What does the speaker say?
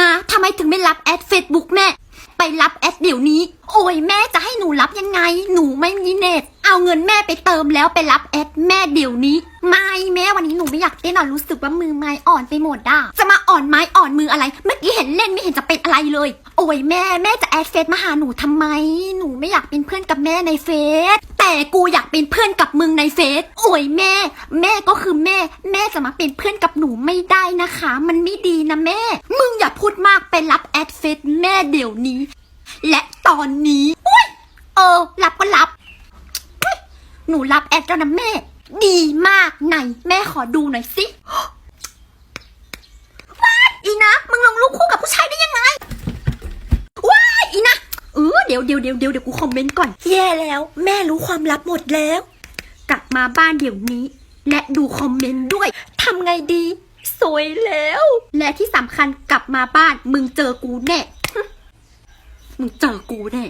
นะทำไมถึงไม่รับแอดเฟซบุ๊กแม่ ไปรับแอดเดี๋ยวนี้ โอ้ยแม่จะให้หนูรับยังไง หนูไม่มีเน็ต เอาเงินแม่ไปเติมแล้วไปรับแอดแม่เดี๋ยวนี้ ไม่แม่วันนี้หนูไม่อยากเต้นอะรู้สึกว่ามือไม้อ่อนไปหมดอะจะมาอ่อนไม้อ่อนมืออะไร เมื่อกี้เห็นเล่นไม่เห็นจะเป็นอะไรเลย โอ้ยแม่แม่จะแอดเฟซมาหาหนูทำไม หนูไม่อยากเป็นเพื่อนกับแม่ในเฟซ แต่กูอยากเป็นเพื่อนกับมึงในเฟซโอ้ยแม่ แม่ก็คือแม่ แม่จะมาเป็นเพื่อนกับหนูไม่ได้นะคะ มันไม่ดีนะแม่ มึงอย่าพูดมากไปรับแอดเฟซแม่เดี๋ยวนี้ และตอนนี้อุ้ยเออรับก็รับ หนูรับแอดแล้วนะแม่ ดีมากไหน แม่ขอดูหน่อยสิว้ายอีนะ มึงลงรูปคู่กับผู้ชายได้ยังไง ว้ายอีนะ เดี๋ยวเดี๋ยวเดี๋ยวเดี๋ยวเดี๋ยวกูคอมเมนต์ก่อน แย่แล้ว แม่รู้ความลับหมดแล้ว กลับมาบ้านเดี๋ยวนี้ และดูคอมเมนต์ด้วยทำไงดี สวยแล้ว และที่สำคัญกลับมาบ้านมึงเจอกูแน่ มึงเจอกูแน่